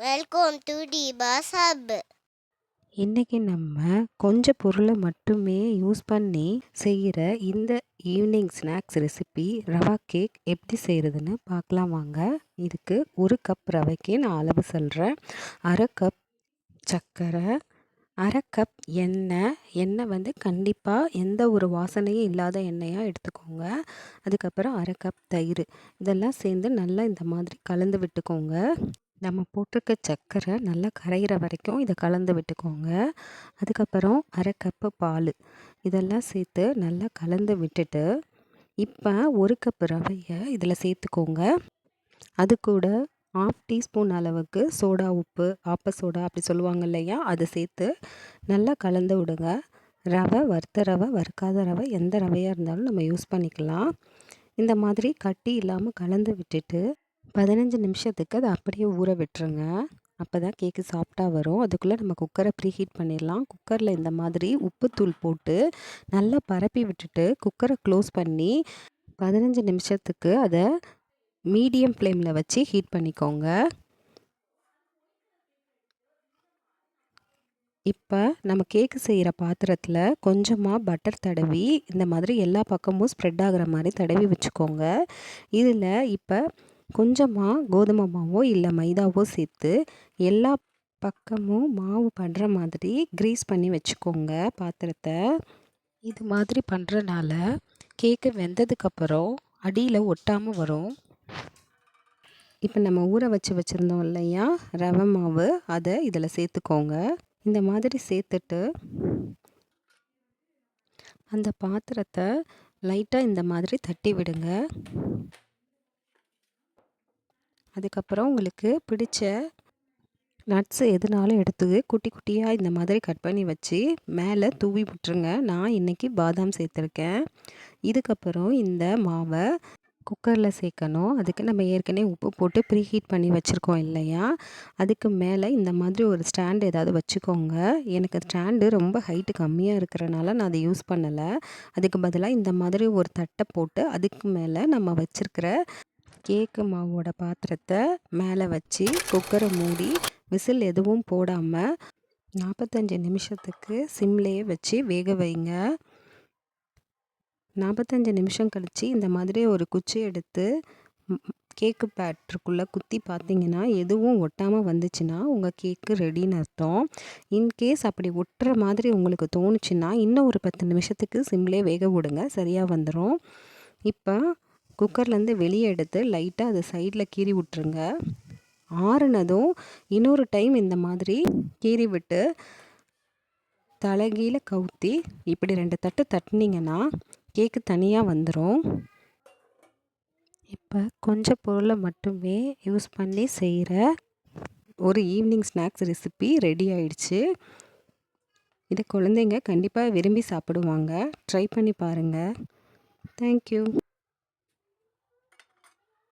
Welcome to டிபாஸ் hub இன்றைக்கி நம்ம கொஞ்சம் பொருளை மட்டுமே யூஸ் பண்ணி செய்கிற இந்த evening snacks recipe rava cake எப்படி செய்கிறதுன்னு பார்க்கலாம் வாங்க. இதுக்கு ஒரு கப் ரவைக்கு நான் அளவு சொல்கிறேன் அரை கப் சர்க்கரை அரை கப் எண்ணெய். எண்ணெய் வந்து கண்டிப்பாக எந்த ஒரு வாசனையும் இல்லாத எண்ணெயாக எடுத்துக்கோங்க. அதுக்கப்புறம் அரை கப் தயிர். இதெல்லாம் சேர்ந்து நல்லா இந்த மாதிரி கலந்து விட்டுக்கோங்க. நம்ம போட்டிருக்க சர்க்கரை நல்லா கரையிற வரைக்கும் இதை கலந்து விட்டுக்கோங்க. அதுக்கப்புறம் அரை கப்பு பால். இதெல்லாம் சேர்த்து நல்லா கலந்து விட்டுட்டு இப்போ ஒரு கப் ரவையை இதில் சேர்த்துக்கோங்க. அது கூட ஆஃப் டீஸ்பூன் அளவுக்கு சோடா உப்பு ஆப்ப சோடா அப்படி சொல்லுவாங்க இல்லையா? அதை சேர்த்து நல்லா கலந்து விடுங்க. ரவை வறுத்த ரவை வறுக்காத ரவை எந்த ரவையாக இருந்தாலும் நம்ம யூஸ் பண்ணிக்கலாம். இந்த மாதிரி கட்டி இல்லாமல் கலந்து விட்டுட்டு பதினஞ்சு நிமிஷத்துக்கு அதை அப்படியே ஊற விட்டுருங்க. அப்போ தான் கேக்கு சாஃப்டாக வரும். அதுக்குள்ளே நம்ம குக்கரை ப்ரீ ஹீட் பண்ணிடலாம். குக்கரில் இந்த மாதிரி உப்புத்தூள் போட்டு நல்லா பரப்பி விட்டுட்டு குக்கரை க்ளோஸ் பண்ணி பதினஞ்சு நிமிஷத்துக்கு அதை மீடியம் ஃப்ளேமில் வச்சு ஹீட் பண்ணிக்கோங்க. இப்போ நம்ம கேக்கு செய்கிற பாத்திரத்தில் கொஞ்சமாக பட்டர் தடவி இந்த மாதிரி எல்லா பக்கமும் ஸ்ப்ரெட் ஆகிற மாதிரி தடவி வச்சுக்கோங்க. இதில் இப்போ கொஞ்சமாக கோதுமை மாவோ இல்லை மைதாவோ சேர்த்து எல்லா பக்கமும் மாவு பண்ணுற மாதிரி க்ரீஸ் பண்ணி வச்சுக்கோங்க பாத்திரத்தை. இது மாதிரி பண்ணுறனால கேக்கு வெந்ததுக்கப்புறம் அடியில் ஒட்டாமல் வரும். இப்போ நம்ம ஊற வச்சு வச்சுருந்தோம் இல்லையா? ரவை மாவு அதை இதில் சேர்த்துக்கோங்க. இந்த மாதிரி சேர்த்துட்டு அந்த பாத்திரத்தை லைட்டாக இந்த மாதிரி தட்டி விடுங்க. அதுக்கப்புறம் உங்களுக்கு பிடிச்ச நட்ஸு எதுனாலும் எடுத்து குட்டி குட்டியாக இந்த மாதிரி கட் பண்ணி வச்சு மேலே தூவி விட்டுருங்க. நான் இன்றைக்கி பாதாம் சேர்த்துருக்கேன். இதுக்கப்புறம் இந்த மாவை குக்கரில் சேர்க்கணும். அதுக்கு நம்ம ஏற்கனவே உப்பு போட்டு ப்ரீ ஹீட் பண்ணி வச்சுருக்கோம் இல்லையா? அதுக்கு மேலே இந்த மாதிரி ஒரு ஸ்டாண்டு ஏதாவது வச்சுக்கோங்க. எனக்கு ஸ்டாண்டு ரொம்ப ஹைட்டு கம்மியாக இருக்கிறனால நான் அதை யூஸ் பண்ணலை. அதுக்கு பதிலாக இந்த மாதிரி ஒரு தட்டை போட்டு அதுக்கு மேலே நம்ம வச்சுருக்கிற கேக்கு மாவோட பாத்திரத்தை மேலே வச்சு குக்கரை மூடி விசில் எதுவும் போடாமல் நாற்பத்தஞ்சு நிமிஷத்துக்கு சிம்லேயே வச்சு வேக வைங்க. நாற்பத்தஞ்சு நிமிஷம் கழித்து இந்த மாதிரி ஒரு குச்சி எடுத்து கேக்கு பேட்ருக்குள்ளே குத்தி பார்த்தீங்கன்னா எதுவும் ஒட்டாமல் வந்துச்சுன்னா உங்கள் கேக்கு ரெடின்னு அர்த்தம். இன்கேஸ் அப்படி ஒட்டுற மாதிரி உங்களுக்கு தோணுச்சுன்னா இன்னும் ஒரு பத்து நிமிஷத்துக்கு சிம்லே வேக விடுங்க சரியாக வந்துடும் இப்போ குக்கர்லேருந்து வெளியே எடுத்து லைட்டாக அதை சைடில் கீறி விட்ருங்க ஆறுனதும் இன்னொரு டைம் இந்த மாதிரி கீறி விட்டு தலைகீழ கவுத்தி இப்படி ரெண்டு தட்டு தட்டினீங்கன்னா கேக்கு தனியாக வந்துடும் இப்போ கொஞ்சம் பொருளை மட்டுமே யூஸ் பண்ணி செய்கிற ஒரு ஈவினிங் ஸ்நாக்ஸ் ரெசிபி ரெடி ஆயிடுச்சு. இதை குழந்தைங்க கண்டிப்பாக விரும்பி சாப்பிடுவாங்க. ட்ரை பண்ணி பாருங்கள் தேங்க்யூ.